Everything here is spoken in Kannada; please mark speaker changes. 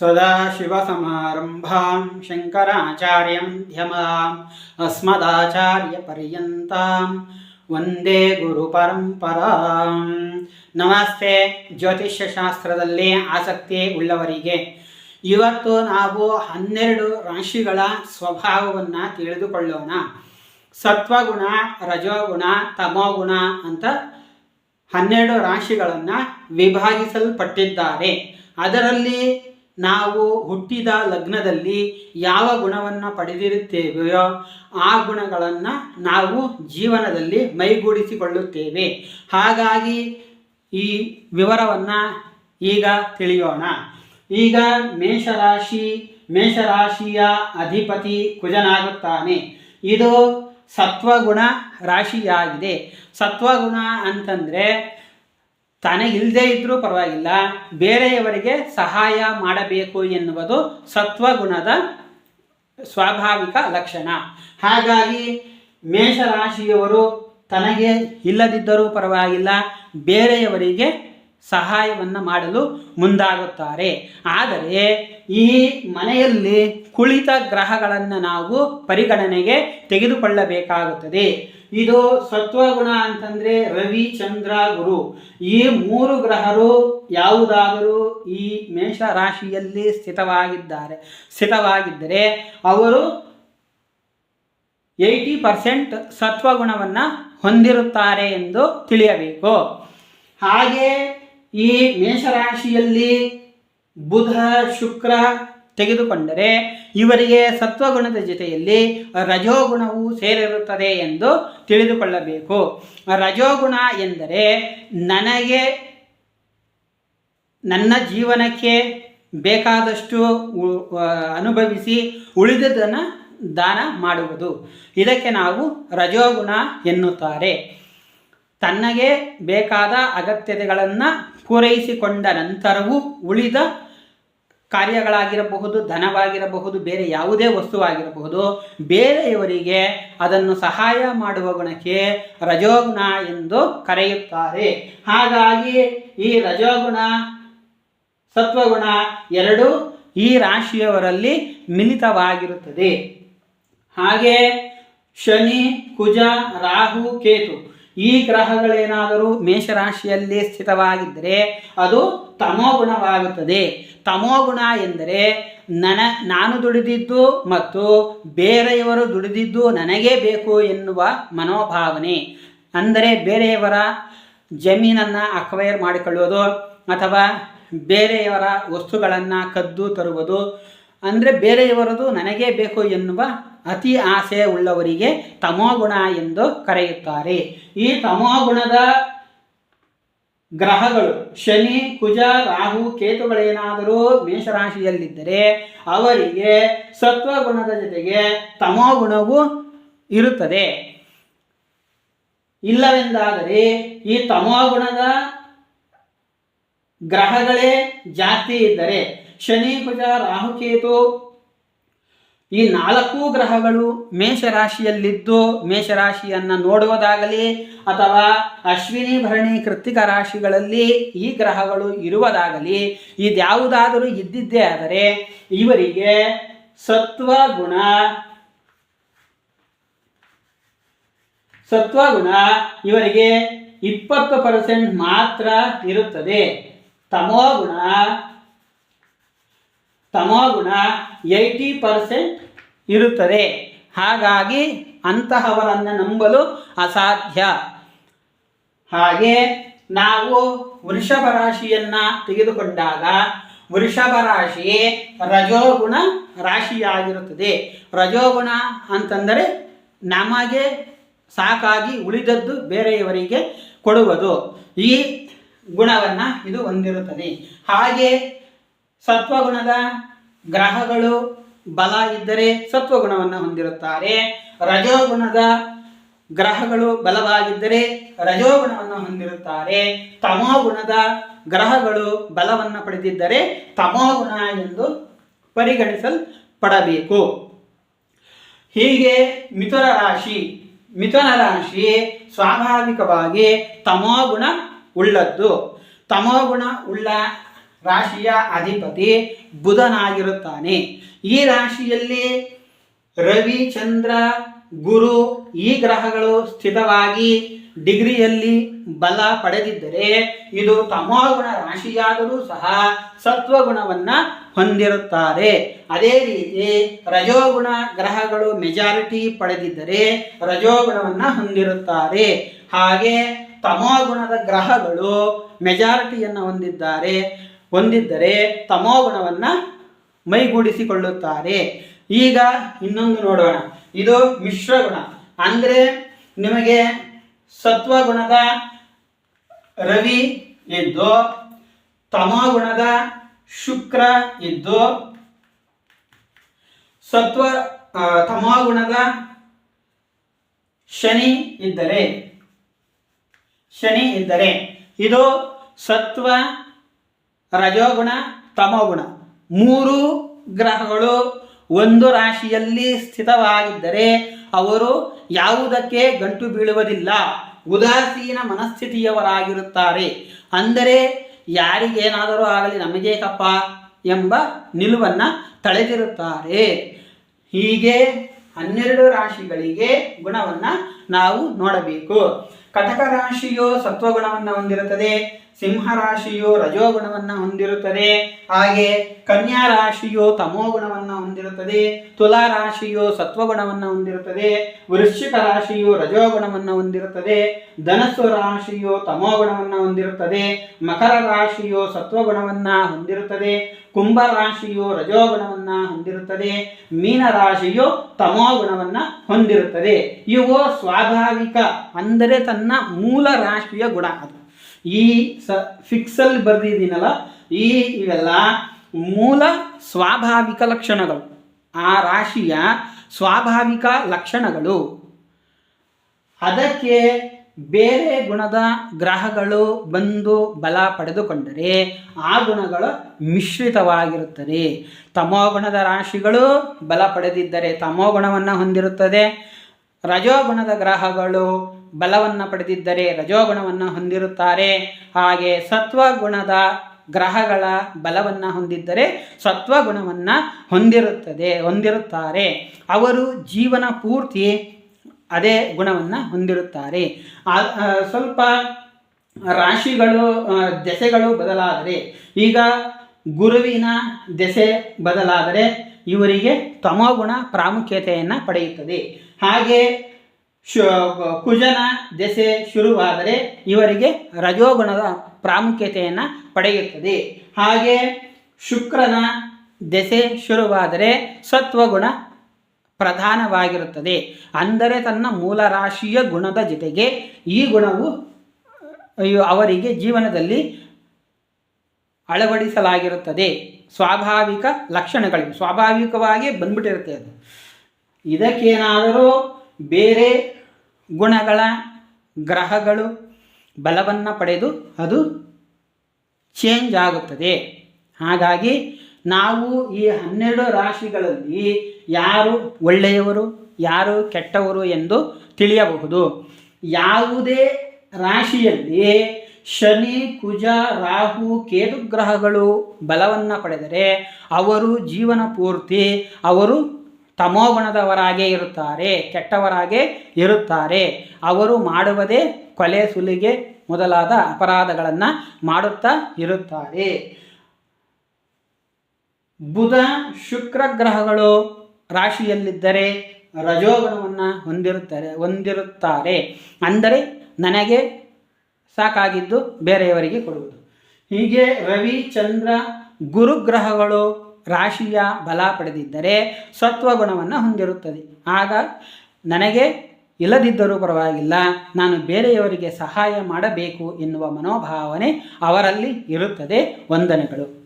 Speaker 1: सदाशिवसमारम्भां शङ्कराचार्यमध्यमाम् अस्मदाचार्यपर्यन्तां ವಂದೇ ಗುರು ಪರಂಪರಾಂ ನಮಸ್ತೆ ಜ್ಯೋತಿಷ್ಯ ಶಾಸ್ತ್ರದಲ್ಲಿ ಆಸಕ್ತಿ ಉಳ್ಳವರಿಗೆ ಇವತ್ತು ನಾವು ಹನ್ನೆರಡು ರಾಶಿಗಳ ಸ್ವಭಾವವನ್ನು ತಿಳಿದುಕೊಳ್ಳೋಣ ಸತ್ವಗುಣ ರಜೋಗುಣ ತಮೋಗುಣ ಅಂತ ಹನ್ನೆರಡು ರಾಶಿಗಳನ್ನು ವಿಭಾಗಿಸಲ್ಪಟ್ಟಿದ್ದಾರೆ ಅದರಲ್ಲಿ ನಾವು ಹುಟ್ಟಿದ ಲಗ್ನದಲ್ಲಿ ಯಾವ ಗುಣವನ್ನು ಪಡೆದಿರುತ್ತೇವೆಯೋ ಆ ಗುಣಗಳನ್ನು ನಾವು ಜೀವನದಲ್ಲಿ ಮೈಗೂಡಿಸಿಕೊಳ್ಳುತ್ತೇವೆ. ಹಾಗಾಗಿ ಈ ವಿವರವನ್ನು ಈಗ ತಿಳಿಯೋಣ. ಈಗ ಮೇಷರಾಶಿ, ಮೇಷರಾಶಿಯ ಅಧಿಪತಿ ಕುಜನಾಗುತ್ತಾನೆ. ಇದು ಸತ್ವಗುಣ ರಾಶಿಯಾಗಿದೆ. ಸತ್ವಗುಣ ಅಂತಂದರೆ ತನಗಿಲ್ಲದೆ ಇದ್ದರೂ ಪರವಾಗಿಲ್ಲ, ಬೇರೆಯವರಿಗೆ ಸಹಾಯ ಮಾಡಬೇಕು ಎನ್ನುವುದು ಸತ್ವಗುಣದ ಸ್ವಾಭಾವಿಕ ಲಕ್ಷಣ. ಹಾಗಾಗಿ ಮೇಷರಾಶಿಯವರು ತನಗೆ ಇಲ್ಲದಿದ್ದರೂ ಪರವಾಗಿಲ್ಲ, ಬೇರೆಯವರಿಗೆ ಸಹಾಯವನ್ನು ಮಾಡಲು ಮುಂದಾಗುತ್ತಾರೆ. ಆದರೆ ಈ ಮನೆಯಲ್ಲಿ ಕುಳಿತ ಗ್ರಹಗಳನ್ನು ನಾವು ಪರಿಗಣನೆಗೆ ತೆಗೆದುಕೊಳ್ಳಬೇಕಾಗುತ್ತದೆ. ಇದು ಸತ್ವಗುಣ ಅಂತಂದರೆ ರವಿ, ಚಂದ್ರ, ಗುರು. ಈ ಮೂರು ಗ್ರಹರು ಯಾವುದಾದರೂ ಈ ಮೇಷ ರಾಶಿಯಲ್ಲಿ ಸ್ಥಿತವಾಗಿದ್ದಾರೆ. ಸ್ಥಿತವಾಗಿದ್ದರೆ ಅವರು ಏಯ್ಟಿ ಪರ್ಸೆಂಟ್ ಸತ್ವಗುಣವನ್ನು ಹೊಂದಿರುತ್ತಾರೆ ಎಂದು ತಿಳಿಯಬೇಕು. ಹಾಗೆ ಈ ಮೇಷರಾಶಿಯಲ್ಲಿ ಬುಧ, ಶುಕ್ರ ತೆಗೆದುಕೊಂಡರೆ ಇವರಿಗೆ ಸತ್ವಗುಣದ ಜೊತೆಯಲ್ಲಿ ರಜೋಗುಣವು ಸೇರಿರುತ್ತದೆ ಎಂದು ತಿಳಿದುಕೊಳ್ಳಬೇಕು. ರಜೋಗುಣ ಎಂದರೆ ನನಗೆ ನನ್ನ ಜೀವನಕ್ಕೆ ಬೇಕಾದಷ್ಟು ಅನುಭವಿಸಿ ಉಳಿದದನ್ನು ದಾನ ಮಾಡುವುದು. ಇದಕ್ಕೆ ನಾವು ರಜೋಗುಣ ಎನ್ನುತ್ತಾರೆ. ತನ್ನಗೆ ಬೇಕಾದ ಅಗತ್ಯತೆಗಳನ್ನು ಪೂರೈಸಿಕೊಂಡ ನಂತರವೂ ಉಳಿದ ಕಾರ್ಯಗಳಾಗಿರಬಹುದು, ಧನವಾಗಿರಬಹುದು, ಬೇರೆ ಯಾವುದೇ ವಸ್ತುವಾಗಿರಬಹುದು, ಬೇರೆಯವರಿಗೆ ಅದನ್ನು ಸಹಾಯ ಮಾಡುವ ಗುಣಕ್ಕೆ ರಜೋಗುಣ ಎಂದು ಕರೆಯುತ್ತಾರೆ. ಹಾಗಾಗಿ ಈ ರಜೋಗುಣ, ಸತ್ವಗುಣ ಎರಡು ಈ ರಾಶಿಯವರಲ್ಲಿ ಮಿಲಿತವಾಗಿರುತ್ತದೆ. ಹಾಗೆ ಶನಿ, ಕುಜ, ರಾಹು, ಕೇತು ಈ ಗ್ರಹಗಳೇನಾದರೂ ಮೇಷರಾಶಿಯಲ್ಲಿ ಸ್ಥಿತವಾಗಿದ್ದರೆ ಅದು ತಮೋಗುಣವಾಗುತ್ತದೆ ತಮೋಗುಣ ಎಂದರೆ ನನ, ನಾನು ದುಡಿದಿದ್ದು ಮತ್ತು ಬೇರೆಯವರು ದುಡಿದಿದ್ದು ನನಗೇ ಬೇಕು ಎನ್ನುವ ಮನೋಭಾವನೆ. ಅಂದರೆ ಬೇರೆಯವರ ಜಮೀನನ್ನು ಅಕ್ವೈರ್ ಮಾಡಿಕೊಳ್ಳುವುದು ಅಥವಾ ಬೇರೆಯವರ ವಸ್ತುಗಳನ್ನು ಕದ್ದು ತರುವುದು ಅಂದರೆ ಬೇರೆಯವರದು ನನಗೇ ಬೇಕು ಎನ್ನುವ ಅತಿ ಆಸೆ ಉಳ್ಳವರಿಗೆ ತಮೋಗುಣ ಎಂದು ಕರೆಯುತ್ತಾರೆ. ಈ ತಮೋಗುಣದ ಗ್ರಹಗಳು ಶನಿ, ಕುಜ, ರಾಹು, ಕೇತುಗಳೇನಾದರೂ ಮೇಷರಾಶಿಯಲ್ಲಿದ್ದರೆ ಅವರಿಗೆ ಸತ್ವಗುಣದ ಜೊತೆಗೆ ತಮೋಗುಣವು ಇರುತ್ತದೆ. ಇಲ್ಲವೆಂದಾದರೆ ಈ ತಮೋಗುಣದ ಗ್ರಹಗಳೇ ಜಾಸ್ತಿ ಇದ್ದರೆ ಶನಿ ಕುಜ ರಾಹುಕೇತು. ಈ ನಾಲ್ಕು ಗ್ರಹಗಳು ಮೇಷರಾಶಿಯಲ್ಲಿದ್ದು ಮೇಷರಾಶಿಯನ್ನು ನೋಡುವುದಾಗಲಿ ಅಥವಾ ಅಶ್ವಿನಿ ಭರಣಿ ಕೃತಿಕ ರಾಶಿಗಳಲ್ಲಿ ಈ ಗ್ರಹಗಳು ಇರುವುದಾಗಲಿ, ಇದ್ಯಾವುದಾದರೂ ಇದ್ದಿದ್ದೇ ಆದರೆ ಇವರಿಗೆ ಸತ್ವಗುಣ ಸತ್ವಗುಣ ಇವರಿಗೆ ಇಪ್ಪತ್ತು ಪರ್ಸೆಂಟ್ ಮಾತ್ರ ಇರುತ್ತದೆ. ತಮೋಗುಣ ತಮೋಗುಣ ಏಯ್ಟಿ ಪರ್ಸೆಂಟ್ ಇರುತ್ತದೆ. ಹಾಗಾಗಿ ಅಂತಹವರನ್ನು ನಂಬಲು ಅಸಾಧ್ಯ. ಹಾಗೆ ನಾವು ವೃಷಭ ರಾಶಿಯನ್ನು ತೆಗೆದುಕೊಂಡಾಗ ವೃಷಭ ರಾಶಿ ರಜೋಗುಣ ರಾಶಿಯಾಗಿರುತ್ತದೆ. ರಜೋಗುಣ ಅಂತಂದರೆ ನಮಗೆ ಸಾಕಾಗಿ ಉಳಿದದ್ದು ಬೇರೆಯವರಿಗೆ ಕೊಡುವುದು. ಈ ಗುಣವನ್ನು ಇದು ಹೊಂದಿರುತ್ತದೆ. ಹಾಗೆ ಸತ್ವಗುಣದ ಗ್ರಹಗಳು ಬಲ ಇದ್ದರೆ ಸತ್ವಗುಣವನ್ನು ಹೊಂದಿರುತ್ತಾರೆ. ರಜೋಗುಣದ ಗ್ರಹಗಳು ಬಲವಾಗಿದ್ದರೆ ರಜೋಗುಣವನ್ನು ಹೊಂದಿರುತ್ತಾರೆ. ತಮೋಗುಣದ ಗ್ರಹಗಳು ಬಲವನ್ನು ಪಡೆದಿದ್ದರೆ ತಮೋಗುಣ ಎಂದು ಪರಿಗಣಿಸಲ್ಪಡಬೇಕು. ಹೀಗೆ ಮಿಥುನ ರಾಶಿ ಮಿಥುನ ರಾಶಿ ಸ್ವಾಭಾವಿಕವಾಗಿ ತಮೋಗುಣ ಉಳ್ಳದ್ದು. ತಮೋಗುಣ ಉಳ್ಳ ರಾಶಿಯ ಅಧಿಪತಿ ಬುಧನಾಗಿರುತ್ತಾನೆ. ಈ ರಾಶಿಯಲ್ಲಿ ರವಿ, ಚಂದ್ರ, ಗುರು ಈ ಗ್ರಹಗಳು ಸ್ಥಿತವಾಗಿ ಡಿಗ್ರಿಯಲ್ಲಿ ಬಲ ಪಡೆದಿದ್ದರೆ ಇದು ತಮೋಗುಣ ರಾಶಿಯಾದರೂ ಸಹ ಸತ್ವಗುಣವನ್ನು ಹೊಂದಿರುತ್ತಾರೆ. ಅದೇ ರೀತಿ ರಜೋಗುಣ ಗ್ರಹಗಳು ಮೆಜಾರಿಟಿ ಪಡೆದಿದ್ದರೆ ರಜೋಗುಣವನ್ನು ಹೊಂದಿರುತ್ತಾರೆ. ಹಾಗೆ ತಮೋಗುಣದ ಗ್ರಹಗಳು ಮೆಜಾರಿಟಿಯನ್ನು ಹೊಂದಿದ್ದಾರೆ. ಹೊಂದಿದ್ದರೆ ತಮೋಗುಣವನ್ನು ಮೈಗೂಡಿಸಿಕೊಳ್ಳುತ್ತಾರೆ. ಈಗ ಇನ್ನೊಂದು ನೋಡೋಣ. ಇದು ಮಿಶ್ರಗುಣ ಅಂದರೆ ನಿಮಗೆ ಸತ್ವಗುಣದ ರವಿ ಇದ್ದು ತಮೋಗುಣದ ಶುಕ್ರ ಇದ್ದು, ಸತ್ವ ತಮೋಗುಣದ ಶನಿ ಇದ್ದರೆ ಶನಿ ಇದ್ದರೆ. ಇದು ಸತ್ವ ರಜೋಗುಣ, ತಮೋಗುಣ. ಮೂರು ಗ್ರಹಗಳು ಒಂದು ರಾಶಿಯಲ್ಲಿ ಸ್ಥಿತವಾಗಿದ್ದರೆ ಅವರು ಯಾವುದಕ್ಕೆ ಗಂಟು ಬೀಳುವುದಿಲ್ಲ. ಉದಾಸೀನ ಮನಸ್ಥಿತಿಯವರಾಗಿರುತ್ತಾರೆ. ಅಂದರೆ ಯಾರಿಗೇನಾದರೂ ಆಗಲಿ ನಮಗೇಕಪ್ಪ ಎಂಬ ನಿಲುವನ್ನು ತಳೆದಿರುತ್ತಾರೆ. ಹೀಗೆ ಹನ್ನೆರಡು ರಾಶಿಗಳಿಗೆ ಗುಣವನ್ನು ನಾವು ನೋಡಬೇಕು. ಕಟಕ ರಾಶಿಯು ಸತ್ವಗುಣವನ್ನು ಹೊಂದಿರುತ್ತದೆ. ಸಿಂಹ ರಾಶಿಯು ರಜೋಗುಣವನ್ನು ಹೊಂದಿರುತ್ತದೆ. ಹಾಗೆ ಕನ್ಯಾ ರಾಶಿಯು ತಮೋಗುಣವನ್ನು ಹೊಂದಿರುತ್ತದೆ. ತುಲಾ ರಾಶಿಯು ಸತ್ವಗುಣವನ್ನು ಹೊಂದಿರುತ್ತದೆ. ವೃಶ್ಚಿಕ ರಾಶಿಯು ರಜೋಗುಣವನ್ನು ಹೊಂದಿರುತ್ತದೆ. ಧನಸ್ಸು ರಾಶಿಯು ತಮೋಗುಣವನ್ನು ಹೊಂದಿರುತ್ತದೆ. ಮಕರ ರಾಶಿಯು ಸತ್ವಗುಣವನ್ನು ಹೊಂದಿರುತ್ತದೆ. ಕುಂಭ ರಾಶಿಯು ರಜೋಗುಣವನ್ನು ಹೊಂದಿರುತ್ತದೆ. ಮೀನ ರಾಶಿಯು ತಮೋಗುಣವನ್ನು ಹೊಂದಿರುತ್ತದೆ. ಇವು ಸ್ವಾಭಾವಿಕ, ಅಂದರೆ ತನ್ನ ಮೂಲ ರಾಶಿಯ ಗುಣ ಅದು. ಈ ಸ ಫಿಕ್ಸಲ್ಲಿ ಬರೆದಿದ್ದೀನಲ್ಲ, ಈ ಇವೆಲ್ಲ ಮೂಲ ಸ್ವಾಭಾವಿಕ ಲಕ್ಷಣಗಳು. ಆ ರಾಶಿಯ ಸ್ವಾಭಾವಿಕ ಲಕ್ಷಣಗಳು. ಅದಕ್ಕೆ ಬೇರೆ ಗುಣದ ಗ್ರಹಗಳು ಬಂದು ಬಲ ಪಡೆದುಕೊಂಡರೆ ಆ ಗುಣಗಳು ಮಿಶ್ರಿತವಾಗಿರುತ್ತದೆ. ತಮೋಗುಣದ ರಾಶಿಗಳು ಬಲ ಪಡೆದಿದ್ದರೆ ತಮೋಗುಣವನ್ನು ಹೊಂದಿರುತ್ತದೆ. ರಜೋಗುಣದ ಗ್ರಹಗಳು ಬಲವನ್ನು ಪಡೆದಿದ್ದರೆ ರಜೋಗುಣವನ್ನು ಹೊಂದಿರುತ್ತಾರೆ. ಹಾಗೆ ಸತ್ವಗುಣದ ಗ್ರಹಗಳ ಬಲವನ್ನು ಹೊಂದಿದ್ದರೆ ಸತ್ವಗುಣವನ್ನು ಹೊಂದಿರುತ್ತದೆ, ಹೊಂದಿರುತ್ತಾರೆ. ಅವರು ಜೀವನ ಪೂರ್ತಿ ಅದೇ ಗುಣವನ್ನು ಹೊಂದಿರುತ್ತಾರೆ. ಸ್ವಲ್ಪ ರಾಶಿಗಳು ದೆಸೆಗಳು ಬದಲಾದರೆ, ಈಗ ಗುರುವಿನ ದೆಸೆ ಬದಲಾದರೆ ಇವರಿಗೆ ತಮೋಗುಣ ಪ್ರಾಮುಖ್ಯತೆಯನ್ನು ಪಡೆಯುತ್ತದೆ. ಹಾಗೆ ಕುಜನ ದೆಸೆ ಶುರುವಾದರೆ ಇವರಿಗೆ ರಜೋಗುಣದ ಪ್ರಾಮುಖ್ಯತೆಯನ್ನು ಪಡೆಯುತ್ತದೆ. ಹಾಗೆ ಶುಕ್ರನ ದೆಸೆ ಶುರುವಾದರೆ ಸತ್ವಗುಣ ಪ್ರಧಾನವಾಗಿರುತ್ತದೆ. ಅಂದರೆ ತನ್ನ ಮೂಲ ರಾಶಿಯ ಗುಣದ ಜೊತೆಗೆ ಈ ಗುಣವು ಅವರಿಗೆ ಜೀವನದಲ್ಲಿ ಅಳವಡಿಸಲಾಗಿರುತ್ತದೆ. ಸ್ವಾಭಾವಿಕ ಲಕ್ಷಣಗಳಿವೆ. ಸ್ವಾಭಾವಿಕವಾಗಿ ಬಂದ್ಬಿಟ್ಟಿರುತ್ತೆ ಅದು. ಇದಕ್ಕೇನಾದರೂ ಬೇರೆ ಗುಣಗಳ ಗ್ರಹಗಳು ಬಲವನ್ನು ಪಡೆದು ಅದು ಚೇಂಜ್ ಆಗುತ್ತದೆ. ಹಾಗಾಗಿ ನಾವು ಈ ಹನ್ನೆರಡು ರಾಶಿಗಳಲ್ಲಿ ಯಾರು ಒಳ್ಳೆಯವರು, ಯಾರು ಕೆಟ್ಟವರು ಎಂದು ತಿಳಿಯಬಹುದು. ಯಾವುದೇ ರಾಶಿಯಲ್ಲಿ ಶನಿ, ಕುಜ, ರಾಹು, ಕೇತು ಗ್ರಹಗಳು ಬಲವನ್ನು ಪಡೆದರೆ ಅವರು ಜೀವನ ಪೂರ್ತಿ, ಅವರು ತಮೋಗುಣದವರಾಗೇ ಇರುತ್ತಾರೆ, ಕೆಟ್ಟವರಾಗೇ ಇರುತ್ತಾರೆ. ಅವರು ಮಾಡುವುದೇ ಕೊಲೆ, ಸುಲಿಗೆ ಮೊದಲಾದ ಅಪರಾಧಗಳನ್ನು ಮಾಡುತ್ತಾ ಇರುತ್ತಾರೆ. ಬುಧ ಶುಕ್ರ ಗ್ರಹಗಳು ರಾಶಿಯಲ್ಲಿದ್ದರೆ ರಜೋಗುಣವನ್ನು ಹೊಂದಿರುತ್ತಾರೆ ಹೊಂದಿರುತ್ತಾರೆ. ಅಂದರೆ ನನಗೆ ಸಾಕಾಗಿದ್ದು ಬೇರೆಯವರಿಗೆ ಕೊಡುವುದು. ಹೀಗೆ ರವಿ, ಚಂದ್ರ, ಗುರುಗ್ರಹಗಳು ರಾಶಿಯ ಬಲ ಪಡೆದಿದ್ದರೆ ಸತ್ವಗುಣವನ್ನು ಹೊಂದಿರುತ್ತದೆ. ಆಗ ನನಗೆ ಇಲ್ಲದಿದ್ದರೂ ಪರವಾಗಿಲ್ಲ, ನಾನು ಬೇರೆಯವರಿಗೆ ಸಹಾಯ ಮಾಡಬೇಕು ಎನ್ನುವ ಮನೋಭಾವನೆ ಅವರಲ್ಲಿ ಇರುತ್ತದೆ. ವಂದನೆಗಳು.